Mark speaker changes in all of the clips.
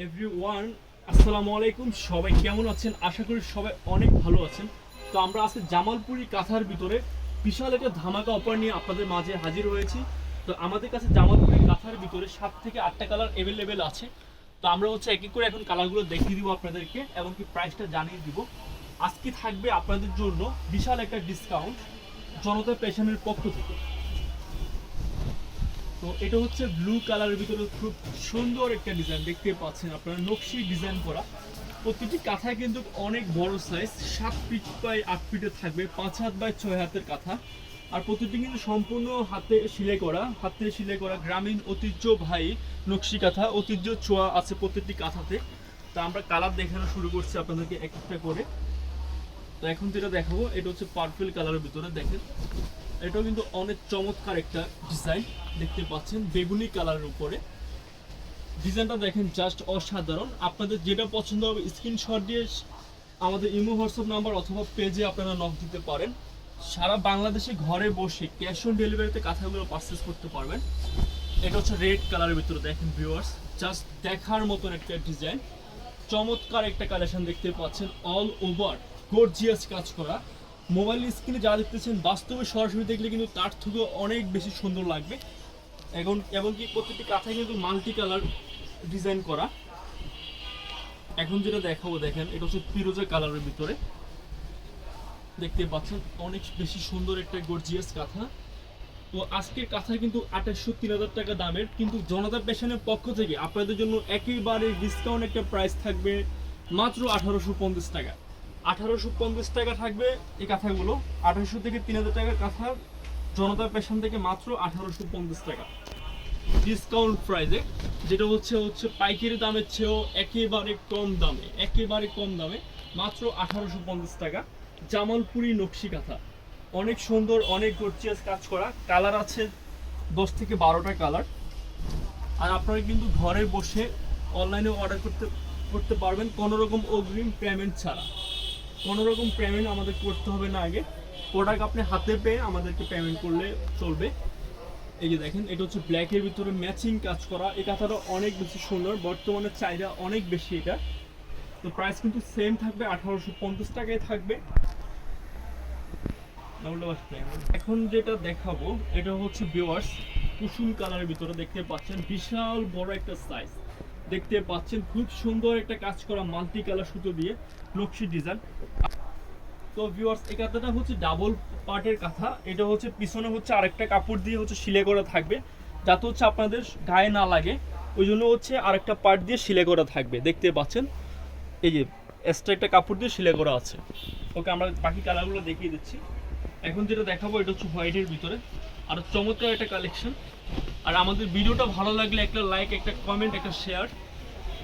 Speaker 1: Everyone আসসালামু আলাইকুম। সবাই কেমন আছেন? আশা করি সবাই অনেক ভালো আছেন। তো আমরা আজকে জামালপুরি, কাঁথার ভিতরে বিশাল একটা ধামাকা অফার নিয়ে আপনাদের মাঝে হাজির হয়েছি। তো আমাদের কাছে জামালপুরি, কাঁথার ভিতরে সাত থেকে আটটা কালার অ্যাভেলেবেল আছে। তো আমরা হচ্ছে এক এক করে এখন কালারগুলো দেখিয়ে দিব আপনাদেরকে এবং কি প্রাইসটা জানিয়ে দিব। আজকে থাকবে আপনাদের জন্য বিশাল একটা ডিসকাউন্ট জনতা পেশনের পক্ষ থেকে। তো এটা হচ্ছে ব্লু কালারের ভিতরে খুব সুন্দর একটা ডিজাইন দেখতে পাচ্ছেন আপনারা, নকশি ডিজাইন করা। প্রতিটি কাঁথা কিন্তু অনেক বড় সাইজ সাত ফিট বাই আট ফিটে থাকবে, পাঁচ হাত বাই ছয় হাতের কাঁথা। আর প্রতিটি কিন্তু সম্পূর্ণ হাতে সিলাই করা, হাতে সিলাই করা গ্রামীণ ঐতিহ্য ভাই নকশি কাঁথা, ঐতিহ্য ছোঁয়া আছে প্রতিটি কাঁথাতে। তা আমরা কালার দেখানো শুরু করছি আপনাদেরকে এক একটা করে। তো এখন যেটা দেখাবো, এটা হচ্ছে পার্পল কালারের ভিতরে দেখেন। এটাও কিন্তু অনেক চমৎকার একটা ডিজাইন দেখতে পাচ্ছেন, বেগুনি কালারের উপরে। ডিজাইনটা দেখেন জাস্ট অসাধারণ। আপনাদের যেটা পছন্দ হবে স্ক্রিনশট দিয়ে আমাদের ইমো হোয়াটসঅ্যাপ নাম্বার অথবা পেজে আপনারা নক দিতে পারেন। সারা বাংলাদেশে ঘরে বসে ক্যাশ অন ডেলিভারিতে কাঁথাগুলো পারচেস করতে পারবেন। এটা হচ্ছে রেড কালারের ভিতরে দেখেন ভিউয়ার্স জাস্ট দেখার মতন একটা ডিজাইন চমৎকার একটা কালেকশন দেখতে পাচ্ছেন। অল ওভার গর্জিয়াস কাজ করা। মোবাইল স্ক্রিনে যা দেখতেছেন, বাস্তবে সরাসরি দেখলে কিন্তু তার থেকেও অনেক বেশি সুন্দর লাগবে। এখন, এমনকি প্রত্যেকটি কাঁথায় কিন্তু মাল্টি কালার ডিজাইন করা। এখন যেটা দেখাবো, দেখেন, এটা হচ্ছে ফিরোজা কালারের ভিতরে। দেখতে পাচ্ছেন, অনেক বেশি সুন্দর একটা গর্জিয়াস কাঁথা। তো আজকের কাঁথা কিন্তু আঠাশশো তিন হাজার টাকা দামের, কিন্তু জনতা পেশনের পক্ষ থেকে আপনাদের জন্য একেবারে ডিসকাউন্ট একটা প্রাইস থাকবে মাত্র আঠারোশো পঞ্চাশ টাকা। আঠারোশো পঞ্চাশ টাকা থাকবে এই কাঁথাগুলো। আঠারোশো থেকে তিন হাজার টাকার কাঁথা জনতা পেশন থেকে মাত্র আঠারোশো পঞ্চাশ টাকা। ডিসকাউন্ট প্রাইসে যেটা হচ্ছে হচ্ছে পাইকারি দামের চেয়েও একেবারে কম দামে, একেবারে কম দামে মাত্র আঠারোশো পঞ্চাশ টাকা। জামালপুরি নকশি কাঁথা। অনেক সুন্দর, অনেক গর্জিয়াস কাজ করা। কালার আছে দশ থেকে বারোটা কালার আর আপনারা কিন্তু ঘরে বসে অনলাইনে অর্ডার করতে করতে পারবেন কোনো রকম অগ্রিম পেমেন্ট ছাড়া। কোনো রকম পেমেন্ট আমাদের করতে হবে না আগে। প্রোডাক্ট আপনি হাতে পেয়ে আমাদেরকে পেমেন্ট করলে চলবে। এই যে দেখেন, এটা হচ্ছে ব্ল্যাকের ভিতরে ম্যাচিং কাজ করা। এই কাঁথাটা অনেক বেশি সুন্দর, বর্তমানে চাহিদা অনেক বেশি এটা। তো প্রাইস কিন্তু সেম থাকবে, আঠারোশো পঞ্চাশ টাকায় থাকবে। এখন যেটা দেখাবো, এটা হচ্ছে বিওয়ার্স কুসুম কালারের ভিতরে দেখতে পাচ্ছেন। বিশাল বড় একটা সাইজ দেখতে পাচ্ছেন খুব সুন্দর একটা কাজ করা মাল্টি কালার সুতো দিয়ে নকশি ডিজাইন। তো ভিউয়ার্স এই কাঁথাটা হচ্ছে ডাবল পার্টের কাঁথা। এটা হচ্ছে পিছনে হচ্ছে আরেকটা কাপড় দিয়ে হচ্ছে সিলাই করা থাকবে। যাতে হচ্ছে আপনাদের গায়ে না লাগে। ওই জন্য হচ্ছে আরেকটা পার্ট দিয়ে সিলাই করা থাকবে। দেখতে পাচ্ছেন? এই যে এক্সট্রা একটা কাপড় দিয়ে সিলাই করা আছে। ওকে, আমরা বাকি কালারগুলো দেখিয়ে দিচ্ছি। এখন যেটা দেখাবো, এটা হচ্ছে হোয়াইটের ভিতরে। আর চমৎকার একটা কালেকশন আর আমাদের ভিডিওটা ভালো লাগলে একটা লাইক একটা কমেন্ট একটা শেয়ার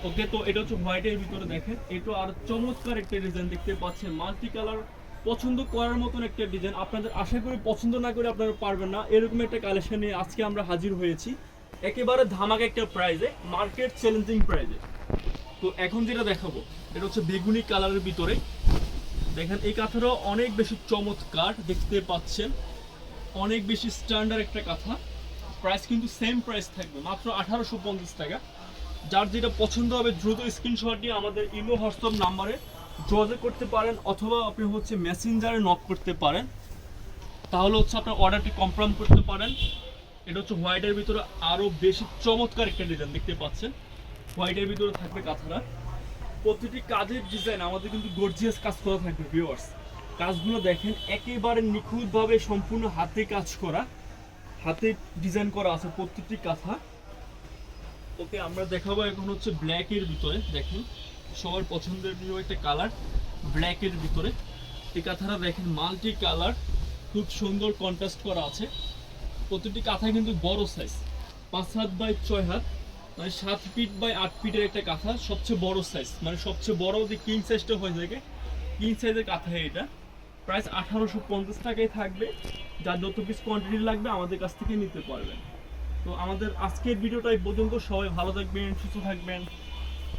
Speaker 1: ওকে তো এটা হচ্ছে হোয়াইটের ভিতরে দেখেন। এটা আর চমৎকার একটা ডিজাইন দেখতে পাচ্ছেন। মাল্টি কালার পছন্দ করার মতন একটা ডিজাইন আপনাদের আশা করি পছন্দ না করে আপনারা পারবেন না। এরকম একটা কালেকশন নিয়ে আজকে আমরা হাজির হয়েছি। একেবারে ধামাকা একটা প্রাইজে মার্কেট চ্যালেঞ্জিং প্রাইজে তো এখন যেটা দেখাবো, এটা হচ্ছে বেগুনি কালারের ভিতরে। দেখেন, এই কাঁথাটাও অনেক বেশি চমৎকার দেখতে পাচ্ছেন। অনেক বেশি স্ট্যান্ডার্ড একটা কাঁথা। প্রাইস কিন্তু সেম প্রাইস থাকবে, মাত্র আঠারোশো পঞ্চাশ টাকা। যার যেটা পছন্দ হবে, দ্রুত স্ক্রিনশট দিয়ে আমাদের ইমো, হোয়াটসঅ্যাপ নাম্বারে যোগাযোগ করতে পারেন, অথবা আপনি হচ্ছে মেসেঞ্জারে নক করতে পারেন। তাহলে হচ্ছে আপনার অর্ডারটি কনফার্ম করতে পারেন। এটা হচ্ছে হোয়াইটের ভিতরে আরও বেশি চমৎকার একটা ডিজাইন দেখতে পাচ্ছেন। হোয়াইটের ভিতরে থাকবে কাঁথাটা। প্রতিটি কাজের ডিজাইন আমাদের কিন্তু গর্জিয়াস কাজ করা থাকবে ভিউয়ার্স কাজগুলো দেখেন, একেবারে নিখুঁতভাবে সম্পূর্ণ হাতে কাজ করা। হাতে ডিজাইন করা আছে প্রত্যেকটি কাঁথা। ওকে, আমরা দেখাবো এখন হচ্ছে ব্ল্যাকের ভিতরে, দেখেন। সবার পছন্দের প্রিয় একটা কালার ব্ল্যাকের ভিতরে। এই কাঁথাটা দেখেন মাল্টি কালার খুব সুন্দর কন্ট্রাস্ট করা আছে। প্রতিটি কাঁথা কিন্তু বড় সাইজ পাঁচ হাত বাই ছয় হাত মানে সাত ফিট বাই আট ফিটের একটা কাঁথা, সবচেয়ে বড় সাইজ মানে সবচেয়ে বড় যে কিং সাইজটা হয়ে থাকে কিং সাইজের কাঁথা এটা। প্রাইস আঠারোশো পঞ্চাশ টাকায় থাকবে। যার যত কিছু কোয়ান্টিটি লাগবে আমাদের কাছ থেকে নিতে পারবেন। তো আমাদের আজকের ভিডিওটা এই পর্যন্ত। সবাই ভালো থাকবেন, সুস্থ থাকবেন।